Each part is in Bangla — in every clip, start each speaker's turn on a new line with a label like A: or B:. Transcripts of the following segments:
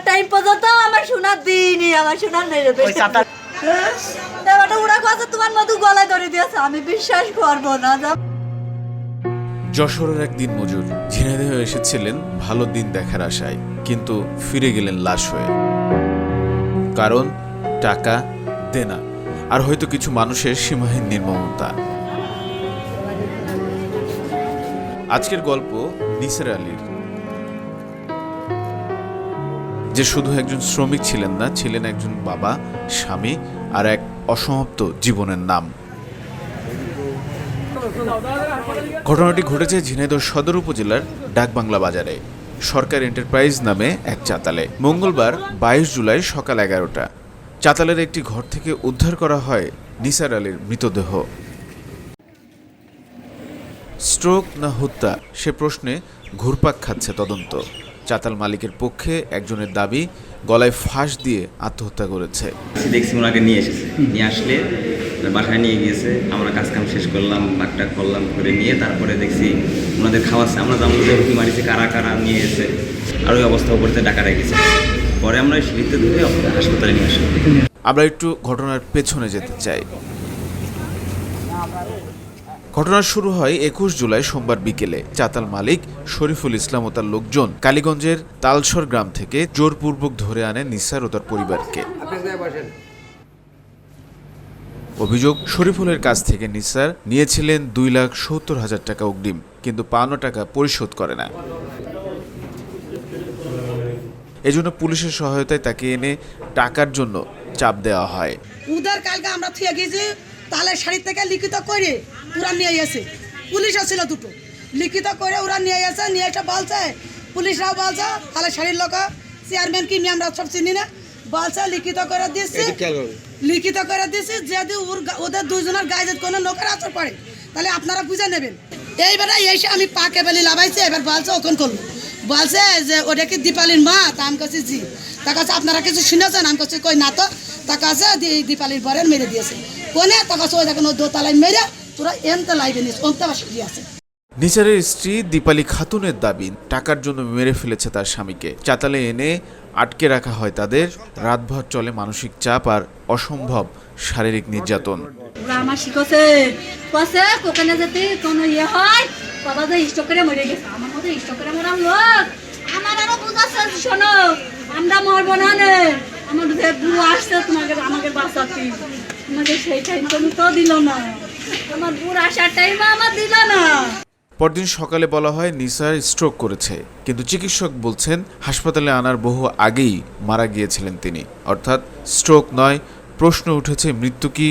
A: আসার টাইম পর্যন্ত আমার শোনার দিইনি আমার শোনার
B: চাটা
A: ব্যাপারটা ওরা কথা তোমার মধু গলায় ধরে দিয়েছে আমি বিশ্বাস করব না
C: যশোরের এক দিন মজুর ঝিনাইদহে এসেছিলেন ভালো দিন দেখার আশায় কিন্তু ফিরে গেলেন লাশ হয়ে। কারণ টাকা দেনা আর হয়তো কিছু মানুষের সীমাহীন নির্মমতা। আজকের গল্প নিসার আলীর। যে শুধু একজন শ্রমিক ছিলেন না, ছিলেন একজন বাবা, স্বামী আর এক অসমাপ্ত জীবনের নাম। ঘটনাটি ঘটেছে ঝিনাইদহ সদর উপজেলার ডাকবাংলা বাজারে। সরকার এন্টারপ্রাইজ নামে এক চাতালে। মঙ্গলবার বাইশ জুলাই সকাল এগারোটা। চাতালের একটি ঘর থেকে উদ্ধার করা হয় নিসার আলীর মৃতদেহ। স্ট্রোক না হত্যা, সে প্রশ্নে ঘুরপাক খাচ্ছে তদন্ত। চাতাল মালিকের পক্ষে একজনের দাবি গলায় ফাঁস দিয়ে আত্মহত্যা করেছে।
D: দেখছি ওনাকে নিয়ে এসেছে। নিয়ে আসলে বাসায় নিয়ে গিয়েছে। আমরা কাজ কাম শেষ করলাম বাকটাক করলাম করে নিয়ে তারপরে দেখছি ওনাদের খাওয়াচ্ছে। আমরা জানব যে হুকি মারিছে কারা কারা নিয়ে এসে আর ওই অবস্থা উপরে ডাকা রেখেছে পরে আমরা সিঁড়িতে ধরে হাসপাতালে নিয়ে আসলাম।
C: আমরা একটু ঘটনার পেছনে যেতে চাই। ঘটনা শুরু হয় একুশ জুলাই সোমবার বিকেলে। চাতাল মালিক শরীফুল ইসলাম ও তার লোকজন কালীগঞ্জের তালসর গ্রাম থেকে জোরপূর্বক ধরে আনে নিসার ও তার পরিবারকে। অভিযোগ শরীফুলের কাছ থেকে নিসার নিয়েছিলেন দুই লাখ সত্তর হাজার টাকা অগ্রিম কিন্তু পাওনা টাকা পরিশোধ করে না। এজন্য পুলিশের সহায়তায় তাকে এনে টাকার জন্য চাপ দেওয়া হয়।
E: উদার কালকে আমরা থুয়ে গেছি তাহলে শাড়ি থেকে লিখিত করে ওরা নিয়ে এসে। পুলিশ ছিল দুটো। লিখিত করে ওরা নিয়ে এসে নিয়ে এসে বলছে পুলিশরাও বলছে তাহলে শাড়ির লোক চেয়ারম্যান কি আমরা সব চিনি না। বলছে লিখিত করে দিচ্ছি লিখিত করে দিচ্ছি যদি ওর ওদের দুজনের গায়ে কোনো লোকের আচর পড়ে তাহলে আপনারা বুঝে নেবেন। এইবারে এসে আমি পাকে বেলি লাভাইছি এবার বলছে ওখান করল। বলছে যে ওটা কি দীপালির মা? তা আমি কাছে জি। তা কাছে আপনারা কিছু শুনেছেন? আমি কাছে কই না তো। তা কাছে দীপালির বরের মেরে দিয়েছে। কোনে? তা কাছে ওই দেখেন ও দোতলায় মেরে তোরা এনতে লাইবে নিস অন্তে বাসি আছে
C: নিচারের স্ত্রী দীপালি খাতুনের দাবি টাকার জন্য মেরে ফেলেছে তার স্বামীকে। চাতালে এনে আটকে রাখা হয় তাদের। রাতভর চলে মানসিক চাপ আর অসম্ভব শারীরিক নির্যাতন।
A: আমার শিখছে কছে কোকানে যদি কোনো ইয়ে হয় বাবা যে ইষ্ট করে মরে গেছে। আমার মতো ইষ্ট করে মরাম লোক আমার আরও বুঝাচ্ছে শোনো আমরা মরবো না নে। আমার বুড়ো আসছে তোমাকে আমাকে বাঁচাতে। সেই টাইম তুমি তো দিল না। আমার বুড়ো আসার টাইম আমার দিল না
C: পরদিন সকালে বলা হয় নিসার স্ট্রোক করেছে। কিন্তু চিকিৎসক বলছেন হাসপাতালে আনার বহু আগেই মারা গিয়েছিলেন তিনি। অর্থাৎ স্ট্রোক নয় প্রশ্ন উঠেছে মৃত্যু কি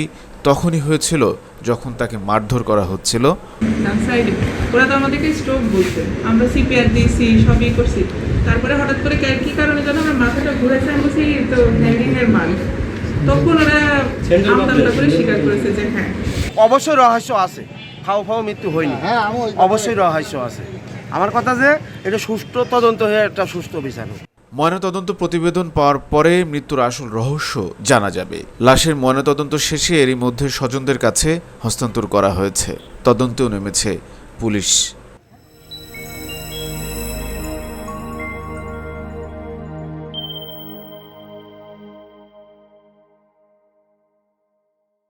C: তখনই হয়েছিল যখন তাকে মারধর করা হচ্ছিল?
F: ওরা তো আমাদেরকে স্ট্রোক বলছে। আমরা সিপিআর দিয়েছি সবই করছি। তারপরে হঠাৎ করে কি কারণে যেন আমার মাথাটা ঘুরেছে আমি বলছি তো হ্যান্ডিং এর মাল তখন ওরা আমদামটা করে স্বীকার করেছে যে হ্যাঁ
B: অবশ্যই রহস্য আছে। খাও খাও মৃত্যু হয়নি। অবশ্যই রহস্য আছে। আমার কথা যে এটা সুষ্ঠু তদন্ত হয়ে একটা সুস্থ বিচার।
C: ময়নাতদন্ত প্রতিবেদন পাওয়ার পরে মৃত্যুর আসল রহস্য জানা যাবে। লাশের ময়নাতদন্ত শেষে এরই মধ্যে স্বজনদের কাছে হস্তান্তর করা হয়েছে। তদন্তেও নেমেছে পুলিশ।